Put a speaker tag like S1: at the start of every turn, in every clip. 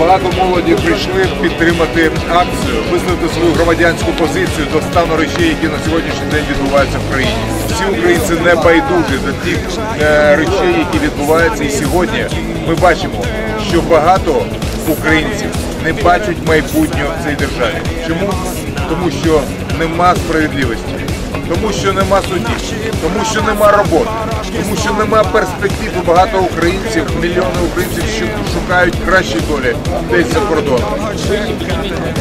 S1: Багато молоді прийшли підтримати акцію, висловити свою громадянську позицію до стану речей, які на сьогоднішній день відбуваються в країні. Всі українці не байдужі до тих е, речей, які відбуваються. І сьогодні ми бачимо, що багато українців не бачать майбутнього в цій державі. Чому? Тому що нема справедливості. Тому що нема судів, тому що нема роботи, тому що нема перспектив. І Багато українців, мільйони українців шукають кращі долі десь за кордоном.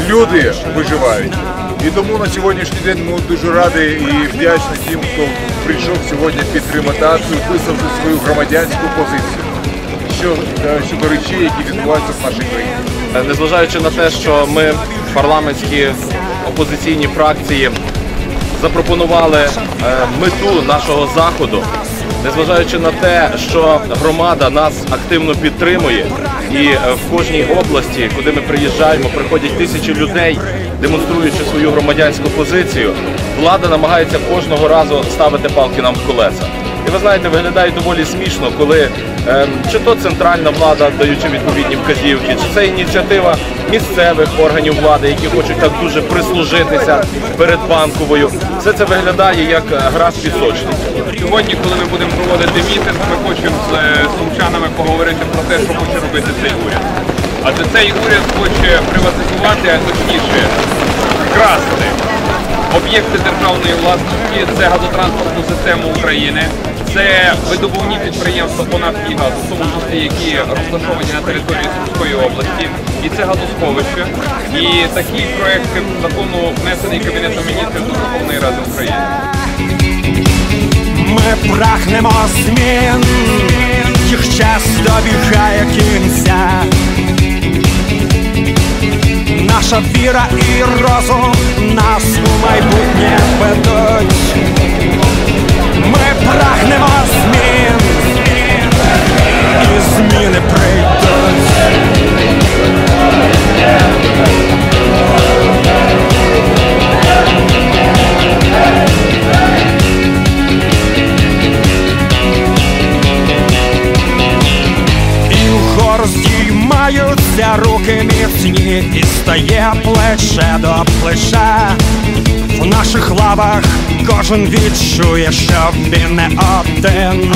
S1: Люди виживають. І тому на сьогоднішній день ми дуже раді і вдячні тим, хто прийшов сьогодні підтримати акцію, висловити свою громадянську позицію щодо, щодо речей, які відбуваються в нашій країні.
S2: Незважаючи на те, що ми парламентські опозиційні фракції запропонували е, мету нашого заходу, незважаючи на те, що громада нас активно підтримує, і в кожній області, куди ми приїжджаємо, приходять тисячі людей, демонструючи свою громадянську позицію, влада намагається кожного разу ставити палки нам в колеса. І ви знаєте, виглядає доволі смішно, коли е, чи то центральна влада, даючи відповідні вказівки, чи це ініціатива місцевих органів влади, які хочуть так дуже прислужитися перед банковою. Все це виглядає як гра в пісочницю.
S3: Сьогодні, коли ми будемо проводити мітинг, ми хочемо з е, сумчанами поговорити про те, що хоче робити цей уряд. Адже цей уряд хоче приватизувати, а точніше вкрасти об'єкти державної власності, це газотранспортну систему України, це видобувні підприємства по нафті газу, в тому числі які розташовані на території Сумської області, і це газосховище. І такий проект закону внесений Кабінетом міністрів до Верховної Ради України.
S4: Ми прагнемо змін, їх час добігає кінця. Наша віра і розум нас у майбутнє ведуть. Ми прагнемо змін, здіймаються руки міцні, і стає плече до плеча. В наших лавах кожен відчує, що він не один.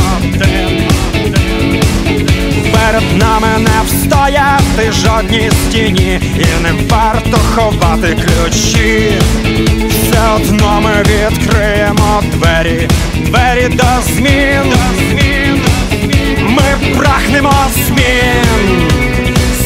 S4: Перед нами не встояти жодній стіні, і не варто ховати ключі. Все одно ми відкриємо двері, двері до змін. Ми прагнемо змін,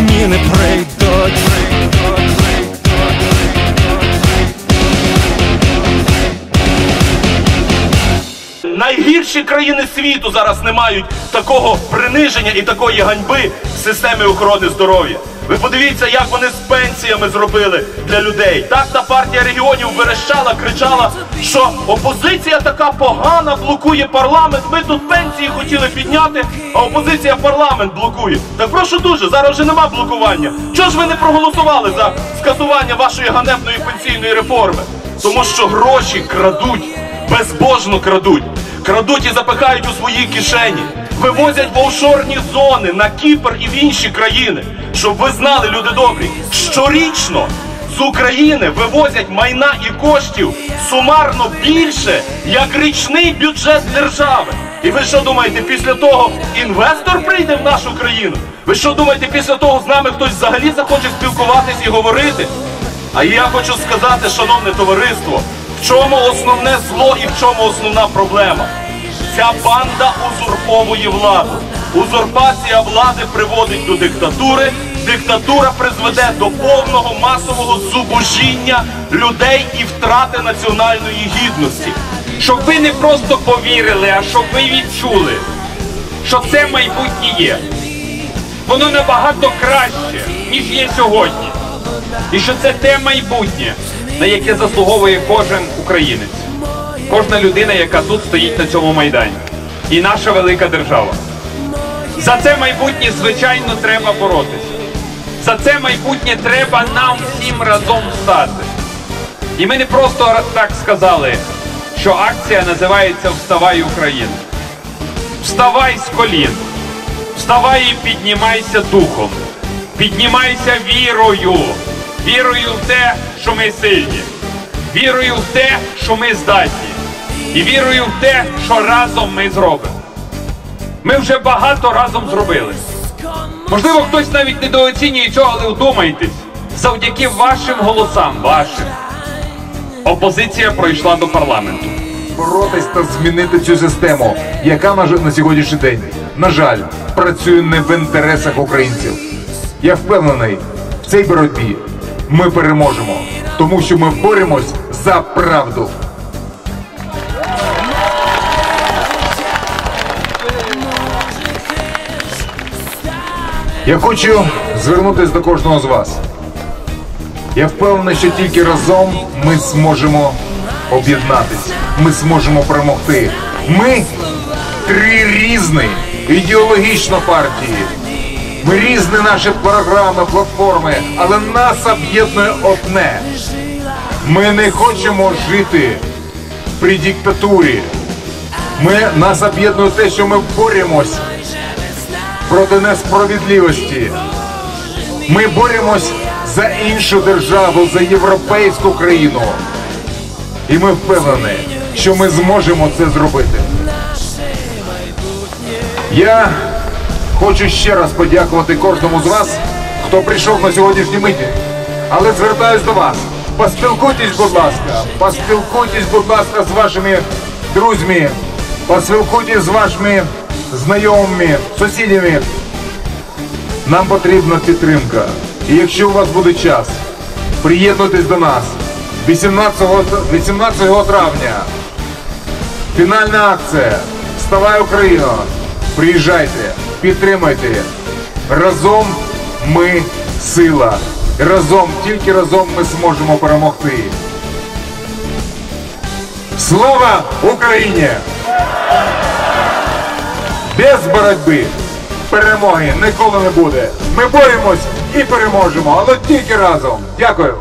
S4: Зміни прийдуть.
S5: Найгірші країни світу зараз не мають такого приниження і такої ганьби в системі охорони здоров'я. Ви подивіться, як вони з пенсіями зробили для людей. Так та партія регіонів верещала, кричала, що опозиція така погана, блокує парламент. Ми тут пенсії хотіли підняти, а опозиція парламент блокує. Так прошу дуже, зараз вже нема блокування. Чого ж ви не проголосували за скасування вашої ганебної пенсійної реформи? Тому що гроші крадуть безбожно крадуть. Крадуть і запихають у свої кишені. Вивозять в офшорні зони на Кіпр і в інші країни. Щоб ви знали, люди добрі, щорічно з України вивозять майна і коштів сумарно більше, як річний бюджет держави. І ви що думаєте, після того інвестор прийде в нашу країну? Ви що думаєте, після того з нами хтось взагалі захоче спілкуватись і говорити? А я хочу сказати, шановне товариство, в чому основне зло і в чому основна проблема? Ця банда узурповує владу. Узурпація влади приводить до диктатури. Диктатура призведе до повного масового зубожіння людей і втрати національної гідності.
S3: Щоб ви не просто повірили, а щоб ви відчули, що це майбутнє є. Воно набагато краще, ніж є сьогодні. І що це те майбутнє, на яке заслуговує кожен українець, кожна людина, яка тут стоїть на цьому майдані. І наша велика держава. За це майбутнє, звичайно, треба боротися. За це майбутнє треба нам всім разом стати. І ми не просто так сказали, що акція називається Вставай Україна. Вставай з колін. Вставай і піднімайся духом. Піднімайся вірою. Вірою в те, що ми сильні. Вірою в те, що ми здатні. І вірою в те, що разом ми зробимо. Ми вже багато разом зробили. Можливо, хтось навіть недооцінює цього, але вдумайтесь. Завдяки вашим голосам, вашим, опозиція пройшла до парламенту.
S1: боротись та змінити цю систему, яка на, сьогоднішній день, на жаль, працює не в інтересах українців. Я впевнений, в цій боротьбі ми переможемо, тому що ми боремось за правду. Я хочу звернутися до кожного з вас. Я впевнений, що тільки разом ми зможемо об'єднатись, ми зможемо перемогти. Ми три різні ідеологічно партії. Ми різні наші програми, платформи, але нас об'єднує одне. Ми не хочемо жити при диктатурі. Ми нас об'єднує те, що ми боремось проти несправедливості. Ми боремось за іншу державу, за європейську країну. І ми впевнені, що ми зможемо це зробити. Я хочу ще раз подякувати кожному з вас, хто прийшов на сьогоднішній митінг. Але звертаюсь до вас. Поспілкуйтесь, будь ласка, поспілкуйтесь, будь ласка, з вашими друзями, поспілкуйтесь з вашими знайомими, сусідами. Нам потрібна підтримка. І якщо у вас буде час, приєднуйтесь до нас 18, 18 травня. Фінальна акція. Вставай Україна! Приїжджайте, підтримайте. Разом ми сила. Разом, тільки разом ми зможемо перемогти. Слава Україні! Без боротьби перемоги ніколи не буде. Ми боремось і переможемо, але тільки разом. Дякую.